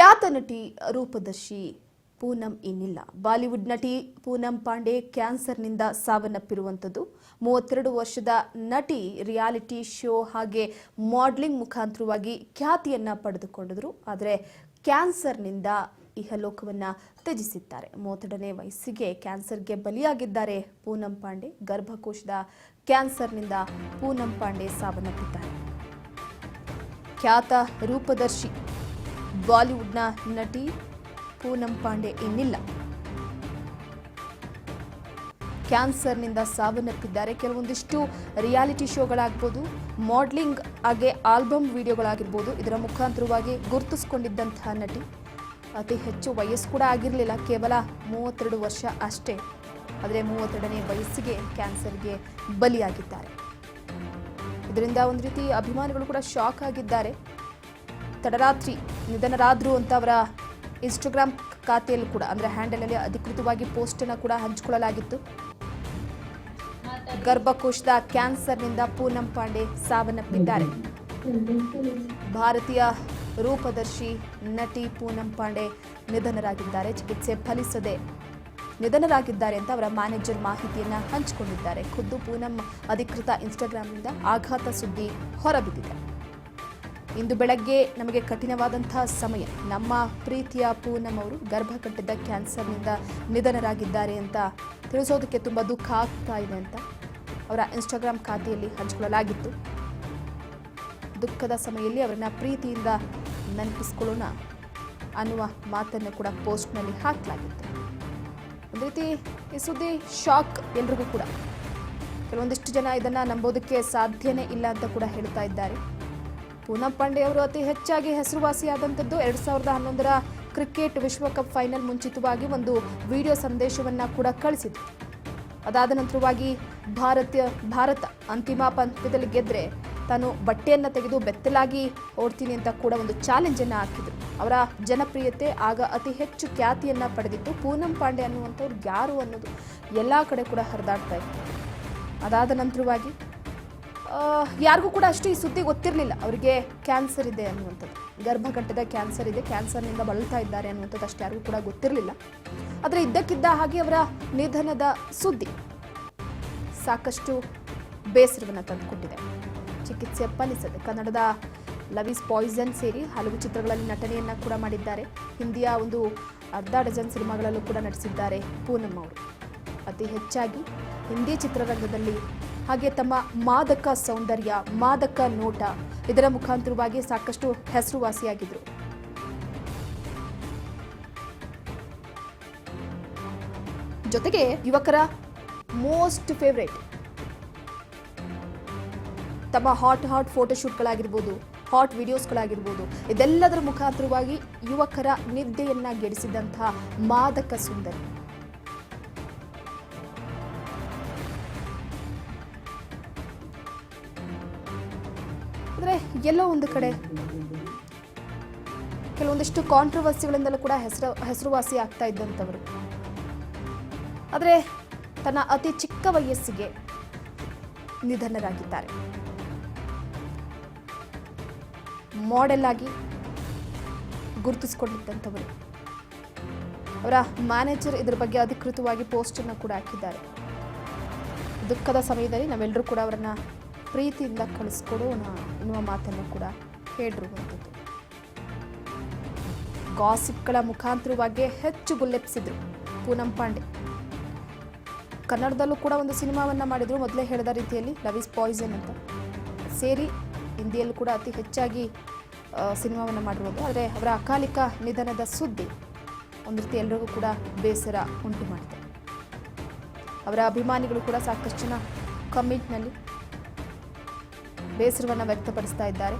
ಖ್ಯಾತ ನಟಿ ರೂಪದರ್ಶಿ ಪೂನಂ ಇನ್ನಿಲ್ಲ ಬಾಲಿವುಡ್ ನಟಿ ಪೂನಂ ಪಾಂಡೆ ಕ್ಯಾನ್ಸರ್ನಿಂದ ಸಾವನ್ನಪ್ಪಿರುವಂಥದ್ದು. ಮೂವತ್ತೆರಡು ವರ್ಷದ ನಟಿ ರಿಯಾಲಿಟಿ ಶೋ ಹಾಗೆ ಮಾಡ್ಲಿಂಗ್ ಮುಖಾಂತರವಾಗಿ ಖ್ಯಾತಿಯನ್ನು ಪಡೆದುಕೊಂಡಿದ್ರು ಆದರೆ ಕ್ಯಾನ್ಸರ್ನಿಂದ ಇಹಲೋಕವನ್ನು ತ್ಯಜಿಸಿದ್ದಾರೆ. ಮೂವತ್ತೆರಡನೇ ವಯಸ್ಸಿಗೆ ಕ್ಯಾನ್ಸರ್ಗೆ ಬಲಿಯಾಗಿದ್ದಾರೆ ಪೂನಂ ಪಾಂಡೆ. ಗರ್ಭಕೋಶದ ಕ್ಯಾನ್ಸರ್ನಿಂದ ಪೂನಂ ಪಾಂಡೆ ಸಾವನ್ನಪ್ಪಿದ್ದಾರೆ. ಖ್ಯಾತ ರೂಪದರ್ಶಿ ಬಾಲಿವುಡ್ನ ನಟಿ ಪೂನಂ ಪಾಂಡೆ ಇನ್ನಿಲ್ಲ. ಕ್ಯಾನ್ಸರ್ನಿಂದ ಸಾವನ್ನಪ್ಪಿದ್ದಾರೆ. ಕೆಲವೊಂದಿಷ್ಟು ರಿಯಾಲಿಟಿ ಶೋಗಳಾಗ್ಬೋದು, ಮಾಡ್ಲಿಂಗ್ ಹಾಗೆ ಆಲ್ಬಮ್ ವಿಡಿಯೋಗಳಾಗಿರ್ಬೋದು, ಇದರ ಮುಖಾಂತರವಾಗಿ ಗುರುತಿಸ್ಕೊಂಡಿದ್ದಂತಹ ನಟಿ ಅತಿ ಹೆಚ್ಚು ವಯಸ್ಸು ಕೂಡ ಆಗಿರಲಿಲ್ಲ, ಕೇವಲ ಮೂವತ್ತೆರಡು ವರ್ಷ ಅಷ್ಟೇ. ಆದರೆ ಮೂವತ್ತೆರಡನೇ ವಯಸ್ಸಿಗೆ ಕ್ಯಾನ್ಸರ್ಗೆ ಬಲಿಯಾಗಿದ್ದಾರೆ. ಇದರಿಂದ ಒಂದು ರೀತಿ ಅಭಿಮಾನಿಗಳು ಕೂಡ ಶಾಕ್ ಆಗಿದ್ದಾರೆ. ತಡರಾತ್ರಿ ನಿಧನರಾದ್ರು ಅಂತ ಅವರ ಇನ್ಸ್ಟಾಗ್ರಾಮ್ ಖಾತೆಯಲ್ಲಿ ಕೂಡ, ಅಂದರೆ ಹ್ಯಾಂಡಲಲ್ಲಿ ಅಧಿಕೃತವಾಗಿ ಪೋಸ್ಟನ್ನು ಕೂಡ ಹಂಚಿಕೊಳ್ಳಲಾಗಿತ್ತು. ಗರ್ಭಕೋಶದ ಕ್ಯಾನ್ಸರ್ನಿಂದ ಪೂನಂ ಪಾಂಡೆ ಸಾವನ್ನಪ್ಪಿದ್ದಾರೆ. ಭಾರತೀಯ ರೂಪದರ್ಶಿ ನಟಿ ಪೂನಂ ಪಾಂಡೆ ನಿಧನರಾಗಿದ್ದಾರೆ. ಚಿಕಿತ್ಸೆ ಫಲಿಸದೆ ನಿಧನರಾಗಿದ್ದಾರೆ ಅಂತ ಅವರ ಮ್ಯಾನೇಜರ್ ಮಾಹಿತಿಯನ್ನು ಹಂಚಿಕೊಂಡಿದ್ದಾರೆ. ಖುದ್ದು ಪೂನಂ ಅಧಿಕೃತ ಇನ್ಸ್ಟಾಗ್ರಾಮ್ನಿಂದ ಆಘಾತ ಸುದ್ದಿ ಹೊರಬಿದ್ದಿದೆ. ಇಂದು ಬೆಳಗ್ಗೆ ನಮಗೆ ಕಠಿಣವಾದಂತಹ ಸಮಯ. ನಮ್ಮ ಪ್ರೀತಿಯ ಪೂನಂ ಅವರು ಗರ್ಭ ಕಟ್ಟಿದ್ದ ಕ್ಯಾನ್ಸರ್ನಿಂದ ನಿಧನರಾಗಿದ್ದಾರೆ ಅಂತ ತಿಳಿಸೋದಕ್ಕೆ ತುಂಬ ದುಃಖ ಆಗ್ತಾ ಇದೆ ಅಂತ ಅವರ ಇನ್ಸ್ಟಾಗ್ರಾಮ್ ಖಾತೆಯಲ್ಲಿ ಹಂಚಿಕೊಳ್ಳಲಾಗಿತ್ತು. ದುಃಖದ ಸಮಯದಲ್ಲಿ ಅವರನ್ನ ಪ್ರೀತಿಯಿಂದ ನೆನಪಿಸ್ಕೊಳ್ಳೋಣ ಅನ್ನುವ ಮಾತನ್ನು ಕೂಡ ಪೋಸ್ಟ್ನಲ್ಲಿ ಹಾಕಲಾಗಿತ್ತು. ಒಂದು ರೀತಿ ಈ ಸುದ್ದಿ ಶಾಕ್ ಎಲ್ರಿಗೂ ಕೂಡ. ಕೆಲವೊಂದಿಷ್ಟು ಜನ ಇದನ್ನು ನಂಬೋದಕ್ಕೆ ಸಾಧ್ಯನೇ ಇಲ್ಲ ಅಂತ ಕೂಡ ಹೇಳ್ತಾ ಇದ್ದಾರೆ. ಪೂನಂ ಪಾಂಡೆ ಅವರು ಅತಿ ಹೆಚ್ಚಾಗಿ ಹೆಸರುವಾಸಿಯಾದಂಥದ್ದು ಎರಡು ಸಾವಿರದ ಹನ್ನೊಂದರ ಕ್ರಿಕೆಟ್ ವಿಶ್ವಕಪ್ ಫೈನಲ್ ಮುಂಚಿತವಾಗಿ ಒಂದು ವಿಡಿಯೋ ಸಂದೇಶವನ್ನ ಕೂಡ ಕಳಿಸಿದ್ರು. ಅದಾದ ನಂತರವಾಗಿ ಭಾರತ ಭಾರತ ಅಂತಿಮ ಪಂದ್ಯದಲ್ಲಿ ಗೆದ್ದರೆ ತಾನು ಬಟ್ಟೆಯನ್ನ ತೆಗೆದು ಬೆತ್ತಲಾಗಿ ಓಡ್ತೀನಿ ಅಂತ ಕೂಡ ಒಂದು ಚಾಲೆಂಜ್ ಅನ್ನ ಹಾಕಿದ್ರು. ಅವರ ಜನಪ್ರಿಯತೆ ಆಗ ಅತಿ ಹೆಚ್ಚು ಖ್ಯಾತಿಯನ್ನ ಪಡೆದಿತ್ತು ಪೂನಂ ಪಾಂಡೆ ಅನ್ನುವಂಥವ್ರು ಯಾರು ಅನ್ನೋದು ಎಲ್ಲ ಕಡೆ ಕೂಡ ಹರಿದಾಡ್ತಾ ಇತ್ತು. ಅದಾದ ನಂತರವಾಗಿ ಯಾರಿಗೂ ಕೂಡ ಅಷ್ಟು ಈ ಸುದ್ದಿ ಗೊತ್ತಿರಲಿಲ್ಲ. ಅವರಿಗೆ ಕ್ಯಾನ್ಸರ್ ಇದೆ ಅನ್ನುವಂಥದ್ದು. ಗರ್ಭಕಟ್ಟದ ಕ್ಯಾನ್ಸರ್ ಇದೆ ಕ್ಯಾನ್ಸರ್ನಿಂದ ಬಳಲ್ತಾ ಇದ್ದಾರೆ ಅನ್ನುವಂಥದ್ದು ಅಷ್ಟು ಯಾರಿಗೂ ಕೂಡ ಗೊತ್ತಿರಲಿಲ್ಲ. ಆದರೆ ಇದ್ದಕ್ಕಿದ್ದ ಹಾಗೆ ಅವರ ನಿಧನದ ಸುದ್ದಿ ಸಾಕಷ್ಟು ಬೇಸರವನ್ನು ತಂದುಕೊಟ್ಟಿದೆ. ಚಿಕಿತ್ಸೆ ಫಲಿಸದೆ ಕನ್ನಡದ ಲವಿಸ್ ಪಾಯ್ಸನ್ ಸೇರಿ ಹಲವು ಚಿತ್ರಗಳಲ್ಲಿ ನಟನೆಯನ್ನು ಕೂಡ ಮಾಡಿದ್ದಾರೆ. ಹಿಂದಿಯ ಒಂದು ಅರ್ಧ ಡಜನ್ ಸಿನಿಮಾಗಳಲ್ಲೂ ಕೂಡ ನಟಿಸಿದ್ದಾರೆ ಪೂನಮ್ ಅವರು. ಅತಿ ಹೆಚ್ಚಾಗಿ ಹಿಂದಿ ಚಿತ್ರರಂಗದಲ್ಲಿ ಹಾಗೆ ತಮ್ಮ ಮಾದಕ ಸೌಂದರ್ಯ, ಮಾದಕ ನೋಟ ಇದರ ಮುಖಾಂತರವಾಗಿ ಸಾಕಷ್ಟು ಹೆಸರುವಾಸಿಯಾಗಿದ್ರು. ಜೊತೆಗೆ ಯುವಕರ ಮೋಸ್ಟ್ ಫೇವ್ರೇಟ್ ತಮ್ಮ ಹಾಟ್ ಹಾಟ್ ಫೋಟೋಶೂಟ್ಗಳಾಗಿರ್ಬೋದು ಹಾಟ್ ವಿಡಿಯೋಸ್ಗಳಾಗಿರ್ಬೋದು, ಇದೆಲ್ಲದರ ಮುಖಾಂತರವಾಗಿ ಯುವಕರ ನಿದ್ದೆಯನ್ನ ಗೆಡಿಸಿದಂತಹ ಮಾದಕ ಸುಂದರಿ. ಅಂದರೆ ಎಲ್ಲೋ ಒಂದು ಕಡೆ ಕೆಲವೊಂದಿಷ್ಟು ಕಾಂಟ್ರವರ್ಸಿಗಳಿಂದಲೂ ಕೂಡ ಹೆಸರು, ಹೆಸರುವಾಸಿ ಆಗ್ತಾ ಇದ್ದಂಥವರು. ಆದರೆ ತನ್ನ ಅತಿ ಚಿಕ್ಕ ವಯಸ್ಸಿಗೆ ನಿಧನರಾಗಿದ್ದಾರೆ. ಮಾಡೆಲ್ ಆಗಿ ಗುರುತಿಸಿಕೊಂಡಿದ್ದಂಥವರು. ಅವರ ಮ್ಯಾನೇಜರ್ ಇದರ ಬಗ್ಗೆ ಅಧಿಕೃತವಾಗಿ ಪೋಸ್ಟನ್ನು ಕೂಡ ಹಾಕಿದ್ದಾರೆ. ದುಃಖದ ಸಮಯದಲ್ಲಿ ನಾವೆಲ್ಲರೂ ಕೂಡ ಅವರನ್ನ ಪ್ರೀತಿಯಿಂದ ಕಳಿಸ್ಕೊಡೋಣ ಎನ್ನುವ ಮಾತನ್ನು ಕೂಡ ಹೇಳಿರುವಂಥದ್ದು ಗಾಸಿಪ್ಗಳ ಮುಖಾಂತರವಾಗಿ ಹೆಚ್ಚು ಗುಲ್ಲೆಪ್ಸಿದ್ರು ಪೂನಂ ಪಾಂಡೆ. ಕನ್ನಡದಲ್ಲೂ ಕೂಡ ಒಂದು ಸಿನಿಮಾವನ್ನು ಮಾಡಿದ್ರು, ಮೊದಲೇ ಹೇಳಿದ ರೀತಿಯಲ್ಲಿ ಲವ್ ಇಸ್ ಪಾಯ್ಸನ್ ಅಂತ. ಸೇರಿ ಹಿಂದಿಯಲ್ಲೂ ಕೂಡ ಅತಿ ಹೆಚ್ಚಾಗಿ ಸಿನಿಮಾವನ್ನು ಮಾಡಿರುವುದು ಆದರೆ ಅವರ ಅಕಾಲಿಕ ನಿಧನದ ಸುದ್ದಿ ಒಂದು ರೀತಿ ಎಲ್ಲರಿಗೂ ಕೂಡ ಬೇಸರ ಉಂಟು ಮಾಡಿದೆ ಅವರ ಅಭಿಮಾನಿಗಳು ಕೂಡ ಸಾಕಷ್ಟು ಜನ ಕಮೆಂಟ್ನಲ್ಲಿ ಬೇಸರವನ್ನು ವ್ಯಕ್ತಪಡಿಸ್ತಾ ಇದ್ದಾರೆ.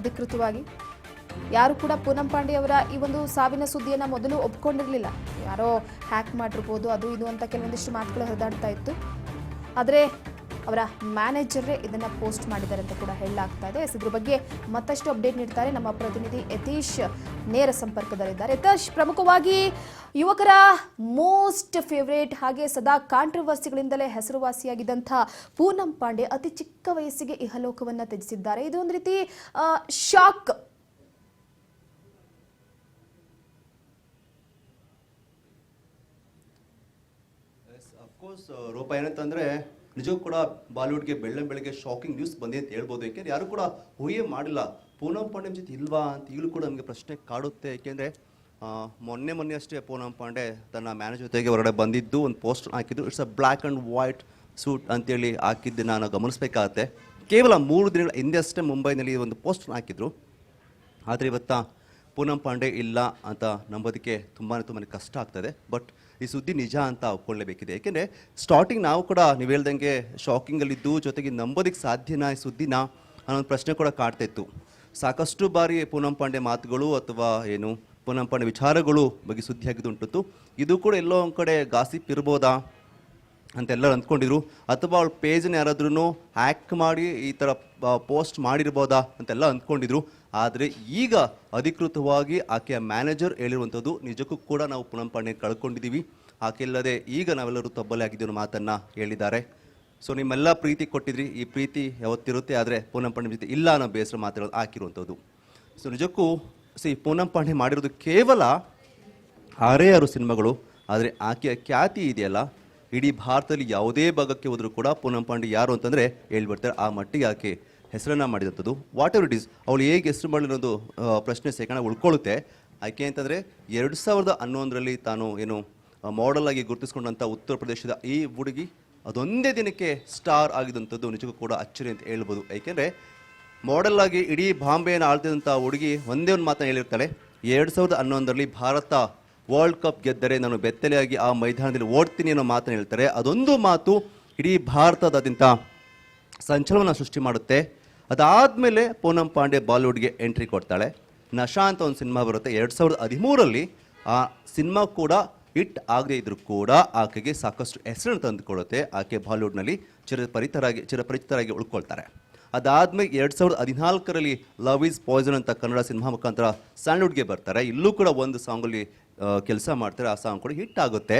ಅಧಿಕೃತವಾಗಿ, ಯಾರು ಕೂಡ ಪೂನಂ ಪಾಂಡೆ ಅವರ ಈ ಒಂದು ಸಾವಿನ ಸುದ್ದಿಯನ್ನು ಮೊದಲು ಒಪ್ಕೊಂಡಿರಲಿಲ್ಲ. ಯಾರೋ ಹ್ಯಾಕ್ ಮಾಡಿರ್ಬೋದು, ಅದು ಇದು ಅಂತ ಕೆಲವೊಂದಿಷ್ಟು ಮಾತುಗಳು ಹರಿದಾಡ್ತಾ ಇತ್ತು. ಆದರೆ ಅವರ ಮ್ಯಾನೇಜರೇ ಇದನ್ನು ಪೋಸ್ಟ್ ಮಾಡಿದ್ದಾರೆ ಅಂತ ಕೂಡ ಹೇಳಲಾಗ್ತಾ ಇದೆ. ಇದ್ರ ಬಗ್ಗೆ ಮತ್ತಷ್ಟು ಅಪ್ಡೇಟ್ ನೀಡ್ತಾರೆ ನಮ್ಮ ಪ್ರತಿನಿಧಿ ಯತೀಶ್ ನೇರ ಸಂಪರ್ಕದಲ್ಲಿದ್ದಾರೆ. ಯತೀಶ್, ಪ್ರಮುಖವಾಗಿ ಯುವಕರ ಮೋಸ್ಟ್ ಫೇವರೇಟ್ ಹಾಗೆ ಸದಾ ಕಾಂಟ್ರವರ್ಸಿಗಳಿಂದಲೇ ಹೆಸರುವಾಸಿಯಾಗಿದ್ದಂಥ ಪೂನಂ ಪಾಂಡೆ ಅತಿ ಚಿಕ್ಕ ವಯಸ್ಸಿಗೆ ಇಹಲೋಕವನ್ನು ತ್ಯಜಿಸಿದ್ದಾರೆ. ಇದು ಒಂದು ರೀತಿ ಶಾಕ್. ಅಫ್ಕೋರ್ಸ್ ರೂಪ ಏನಂತಂದ್ರೆ ನಿಜಕ್ಕೂ ಕೂಡ ಬಾಲಿವುಡ್ಗೆ ಬೆಳ್ಳೆ ಬೆಳಗ್ಗೆ ಶಾಕಿಂಗ್ ನ್ಯೂಸ್ ಬಂದಿದೆ ಅಂತ ಹೇಳ್ಬೋದು. ಯಾಕೆಂದ್ರೆ ಯಾರು ಕೂಡ ಊಹೆ ಮಾಡಿಲ್ಲ. ಪೂನಂ ಪಾಂಡೆ ಜೊತೆ ಇಲ್ವಾ ಅಂತ ಈಗಲೂ ಕೂಡ ನಮಗೆ ಪ್ರಶ್ನೆ ಕಾಡುತ್ತೆ. ಯಾಕೆಂದ್ರೆ ಮೊನ್ನೆ ಮೊನ್ನೆ ಅಷ್ಟೇ ಪೂನಂ ಪಾಂಡೆ ತನ್ನ ಮ್ಯಾನೇಜ್ ಜೊತೆಗೆ ಹೊರಗಡೆ ಬಂದಿದ್ದು, ಒಂದು ಪೋಸ್ಟ್ ಹಾಕಿದ್ದು it's a black and white suit ಅಂತೇಳಿ ಹಾಕಿದ್ದು ನಾನು ಗಮನಿಸಬೇಕಾಗತ್ತೆ. ಕೇವಲ ಮೂರು ದಿನಗಳ ಹಿಂದೆ ಅಷ್ಟೇ ಮುಂಬೈನಲ್ಲಿ ಒಂದು ಪೋಸ್ಟ್ ಹಾಕಿದ್ರು. ಆದರೆ ಇವತ್ತ ಪೂನಂ ಪಾಂಡೆ ಇಲ್ಲ ಅಂತ ನಂಬೋದಕ್ಕೆ ತುಂಬಾ ತುಂಬಾ ಕಷ್ಟ ಆಗ್ತದೆ. ಬಟ್ ಈ ಸುದ್ದಿ ನಿಜ ಅಂತ ಒಪ್ಕೊಳ್ಳೇಬೇಕಿದೆ. ಯಾಕೆಂದರೆ ಸ್ಟಾರ್ಟಿಂಗ್ ನಾವು ಕೂಡ ನೀವು ಹೇಳ್ದಂಗೆ ಶಾಕಿಂಗಲ್ಲಿದ್ದು ಜೊತೆಗೆ ನಂಬೋದಕ್ಕೆ ಸಾಧ್ಯನಾ ಈ ಸುದ್ದಿನ ಅನ್ನೋ ಒಂದು ಪ್ರಶ್ನೆ ಕೂಡ ಕಾಡ್ತಾ ಇತ್ತು. ಸಾಕಷ್ಟು ಬಾರಿ ಪೂನಂ ಪಾಂಡೆ ಮಾತುಗಳು ಅಥವಾ ಏನು ಪೂನಂ ಪಾಂಡೆ ವಿಚಾರಗಳು ಬಗ್ಗೆ ಸುದ್ದಿ ಆಗಿದ್ದುಂಟು. ಇದು ಕೂಡ ಎಲ್ಲೋ ಒಂದು ಕಡೆ ಗಾಸಿಪ್ ಇರ್ಬೋದಾ ಅಂತೆಲ್ಲರೂ ಅಂದ್ಕೊಂಡಿದ್ರು. ಅಥವಾ ಅವಳ ಪೇಜನ್ನ ಯಾರಾದ್ರೂ ಹ್ಯಾಕ್ ಮಾಡಿ ಈ ಥರ ಪೋಸ್ಟ್ ಮಾಡಿರ್ಬೋದಾ ಅಂತೆಲ್ಲ ಅಂದ್ಕೊಂಡಿದ್ರು. ಆದರೆ ಈಗ ಅಧಿಕೃತವಾಗಿ ಆಕೆಯ ಮ್ಯಾನೇಜರ್ ಹೇಳಿರುವಂಥದ್ದು ನಿಜಕ್ಕೂ ಕೂಡ ನಾವು ಪುನಂ ಪಾಂಡೆ ಕಳ್ಕೊಂಡಿದ್ದೀವಿ. ಆಕೆಲ್ಲದೆ ಈಗ ನಾವೆಲ್ಲರೂ ತಬ್ಬಲೆ ಆಗಿದ್ದೀವಿ ಅನ್ನೋ ಮಾತನ್ನ ಹೇಳಿದ್ದಾರೆ. ಸೊ ನಿಮ್ಮೆಲ್ಲ ಪ್ರೀತಿ ಕೊಟ್ಟಿದ್ರಿ. ಈ ಪ್ರೀತಿ ಯಾವತ್ತಿರುತ್ತೆ, ಆದರೆ ಪೂನಂ ಪಾಂಡೆ ಜೊತೆ ಇಲ್ಲ ಅನ್ನೋ ಬೇಸರ ಮಾತಾಡೋದು ಹಾಕಿರುವಂಥದ್ದು. ಸೊ ನಿಜಕ್ಕೂ ಸಿ ಪೂನಂ ಪಾಂಡೆ ಮಾಡಿರೋದು ಕೇವಲ ಆರೇ ಆರು ಸಿನಿಮಾಗಳು, ಆದರೆ ಆಕೆಯ ಖ್ಯಾತಿ ಇದೆಯಲ್ಲ, ಇಡೀ ಭಾರತದಲ್ಲಿ ಯಾವುದೇ ಭಾಗಕ್ಕೆ ಹೋದರೂ ಕೂಡ ಪೂನಂ ಪಾಂಡೆ ಯಾರು ಅಂತಂದರೆ ಹೇಳ್ಬಿಡ್ತಾರೆ. ಆ ಮಟ್ಟಿಗೆ ಆಕೆ ಹೆಸರನ್ನ ಮಾಡಿದಂಥದ್ದು. ವಾಟ್ ಎವರ್ ಇಟ್ ಈಸ್ ಅವಳು ಹೇಗೆ ಹೆಸರು ಮಾಡಿರೋದು ಆ, ಪ್ರಶ್ನೆ ಸೇಕಣ ಉಳ್ಕೊಳ್ಳುತ್ತೆ. ಯಾಕೆ ಅಂತಂದರೆ ಎರಡು ಸಾವಿರದ ಹನ್ನೊಂದರಲ್ಲಿ ತಾನು ಏನು ಮಾಡೆಲ್ ಆಗಿ ಗುರುತಿಸ್ಕೊಂಡಂಥ ಉತ್ತರ ಪ್ರದೇಶದ ಈ ಹುಡುಗಿ ಅದೊಂದೇ ದಿನಕ್ಕೆ ಸ್ಟಾರ್ ಆಗಿದಂಥದ್ದು ನಿಜಕ್ಕೂ ಕೂಡ ಅಚ್ಚರಿ ಅಂತ ಹೇಳ್ಬೋದು. ಏಕೆಂದರೆ ಮಾಡೆಲ್ ಆಗಿ ಇಡೀ ಬಾಂಬೆಯನ್ನು ಆಳ್ತಿದಂಥ ಹುಡುಗಿ ಒಂದೇ ಒಂದು ಮಾತನ್ನು ಹೇಳಿರ್ತಾಳೆ. ಎರಡು ಸಾವಿರದ ಹನ್ನೊಂದರಲ್ಲಿ ಭಾರತ ವರ್ಲ್ಡ್ ಕಪ್ ಗೆದ್ದರೆ ನಾನು ಬೆತ್ತಲೆಯಾಗಿ ಆ ಮೈದಾನದಲ್ಲಿ ಓಡ್ತೀನಿ ಅನ್ನೋ ಮಾತನ್ನು ಹೇಳ್ತಾರೆ. ಅದೊಂದು ಮಾತು ಇಡೀ ಭಾರತದಾದ್ಯಂತ ಸಂಚಲನ ಸೃಷ್ಟಿ ಮಾಡುತ್ತೆ. ಅದಾದಮೇಲೆ ಪೂನಂ ಪಾಂಡೆ ಬಾಲಿವುಡ್ಗೆ ಎಂಟ್ರಿ ಕೊಡ್ತಾಳೆ. ನಶಾ ಅಂತ ಒಂದು ಸಿನಿಮಾ ಬರುತ್ತೆ. ಎರಡು ಸಾವಿರದ ಹದಿಮೂರಲ್ಲಿ ಆ ಸಿನಿಮಾ ಕೂಡ ಹಿಟ್ ಆಗದೇ ಇದ್ರೂ ಕೂಡ ಆಕೆಗೆ ಸಾಕಷ್ಟು ಹೆಸರನ್ನು ತಂದುಕೊಡುತ್ತೆ. ಆಕೆ ಬಾಲಿವುಡ್ನಲ್ಲಿ ಚಿರಪರಿತರಾಗಿ, ಚಿರಪರಿಚಿತರಾಗಿ ಉಳ್ಕೊಳ್ತಾರೆ. ಅದಾದ್ಮೇಲೆ ಎರಡು ಸಾವಿರದ ಹದಿನಾಲ್ಕರಲ್ಲಿ ಲವ್ ಈಸ್ ಪಾಯ್ಸನ್ ಅಂತ ಕನ್ನಡ ಸಿನಿಮಾ ಮುಖಾಂತರ ಸ್ಯಾಂಡ್ವುಡ್ಗೆ ಬರ್ತಾರೆ. ಇಲ್ಲೂ ಕೂಡ ಒಂದು ಸಾಂಗಲ್ಲಿ ಕೆಲಸ ಮಾಡ್ತಾರೆ. ಆ ಸಾಂಗ್ ಕೂಡ ಹಿಟ್ ಆಗುತ್ತೆ.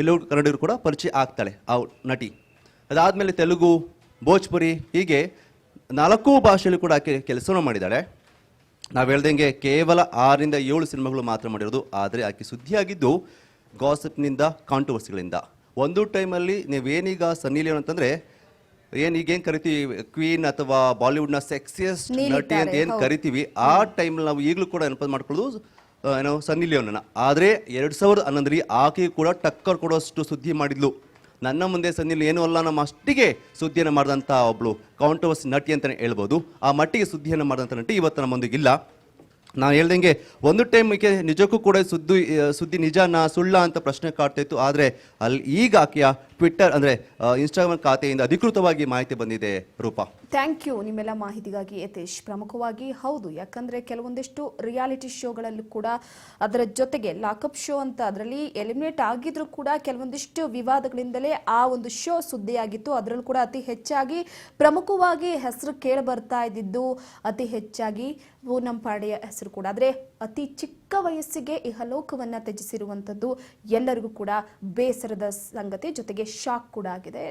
ಇಲ್ಲೂ ಕನ್ನಡಿಗರು ಕೂಡ ಪರಿಚಯ ಆಗ್ತಾಳೆ. ಆ ನಟಿ. ಅದಾದಮೇಲೆ ತೆಲುಗು, ಭೋಜ್ಪುರಿ ಹೀಗೆ ನಾಲ್ಕು ಭಾಷೆಯಲ್ಲಿ ಕೂಡ ಆಕೆ ಕೆಲಸವನ್ನು ಮಾಡಿದ್ದಾಳೆ. ನಾವು ಹೇಳ್ದಂಗೆ ಕೇವಲ ಆರರಿಂದ ಏಳು ಸಿನಿಮಾಗಳು ಮಾತ್ರ ಮಾಡಿರೋದು. ಆದರೆ ಆಕೆ ಸುದ್ದಿಯಾಗಿದ್ದು ಗಾಸಿಪ್ನಿಂದ ಕಾಂಟ್ರವರ್ಸಿಗಳಿಂದ ಒಂದು ಟೈಮಲ್ಲಿ ನೀವೇನೀಗ ಸನ್ನಿ ಲಿಯೋನ್ ಅಂತಂದ್ರೆ ಏನು ಈಗೇನು ಕರಿತೀವಿ ಕ್ವೀನ್ ಅಥವಾ ಬಾಲಿವುಡ್ನ ಸೆಕ್ಸಿಯಸ್ಟ್ ನಟಿ ಅಂತ ಏನು ಕರಿತೀವಿ ಆ ಟೈಮಲ್ಲಿ ನಾವು ಈಗಲೂ ಕೂಡ ನೆನಪು ಮಾಡ್ಕೊಳ್ಳೋದು ಏನೋ ಸನ್ನಿ ಲಿಯೋನನ್ನು ಆದರೆ ಎರಡು ಸಾವಿರದ ಹನ್ನೊಂದರಲ್ಲಿ ಆಕೆ ಕೂಡ ಟಕ್ಕರ್ ಕೊಡೋಷ್ಟು ಸುದ್ದಿ ಮಾಡಿದ್ಲು. ನನ್ನ ಮುಂದೆ ಸನ್ನಿಲ್ ಏನೂ ಅಲ್ಲ, ನಮ್ಮ ಅಷ್ಟಿಗೆ ಸುದ್ದಿಯನ್ನು ಮಾಡಿದಂಥ ಒಬ್ಬಳು ಕಾಂಟ್ರವರ್ಸಿ ನಟಿ ಅಂತಲೇ ಹೇಳ್ಬೋದು. ಆ ಮಟ್ಟಿಗೆ ಸುದ್ದಿಯನ್ನು ಮಾಡಿದಂಥ ನಟಿ ಇವತ್ತು ನಮ್ಮೊಂದಿಗಿಲ್ಲ ನಾನು ಹೇಳ್ದಂಗೆ ಒಂದು ಟೈಮ್ಗೆ ನಿಜಕ್ಕೂ ಕೂಡ ಸುದ್ದಿ ಸುದ್ದಿ ನಿಜನಾ, ಸುಳ್ಳ ಅಂತ ಪ್ರಶ್ನೆ ಕಾಡ್ತಾ ಇತ್ತು. ಆದರೆ ಅಲ್ಲಿ ಈಗ ಆಕೆಯ ಟ್ವಿಟ್ಟರ್ ಅಂದರೆ ಇನ್ಸ್ಟಾಗ್ರಾಮ್ ಖಾತೆಯಿಂದ ಅಧಿಕೃತವಾಗಿ ಮಾಹಿತಿ ಬಂದಿದೆ ರೂಪಾ. ಥ್ಯಾಂಕ್ ಯು ನಿಮ್ಮೆಲ್ಲ ಮಾಹಿತಿಗಾಗಿ ಯತೇಶ್. ಪ್ರಮುಖವಾಗಿ ಹೌದು, ಯಾಕಂದರೆ ಕೆಲವೊಂದಿಷ್ಟು ರಿಯಾಲಿಟಿ ಶೋಗಳಲ್ಲೂ ಕೂಡ ಅದರ ಜೊತೆಗೆ ಲಾಕಪ್ ಶೋ ಅಂತ ಅದರಲ್ಲಿ ಎಲಿಮಿನೇಟ್ ಆಗಿದ್ರೂ ಕೂಡ ಕೆಲವೊಂದಿಷ್ಟು ವಿವಾದಗಳಿಂದಲೇ ಆ ಒಂದು ಶೋ ಸುದ್ದಿಯಾಗಿತ್ತು. ಅದರಲ್ಲೂ ಕೂಡ ಅತಿ ಹೆಚ್ಚಾಗಿ ಪ್ರಮುಖವಾಗಿ ಹೆಸರು ಕೇಳಿ ಬರ್ತಾ ಇದ್ದಿದ್ದು ಅತಿ ಹೆಚ್ಚಾಗಿ ಪೂನಂ ಪಾಡೆಯ ಹೆಸರು ಕೂಡ. ಆದರೆ ಅತಿ ಚಿಕ್ಕ ವಯಸ್ಸಿಗೆ ಇಹಲೋಕವನ್ನು ತ್ಯಜಿಸಿರುವಂಥದ್ದು ಎಲ್ಲರಿಗೂ ಕೂಡ ಬೇಸರದ ಸಂಗತಿ ಜೊತೆಗೆ ಶಾಕ್ ಕೂಡ ಆಗಿದೆ.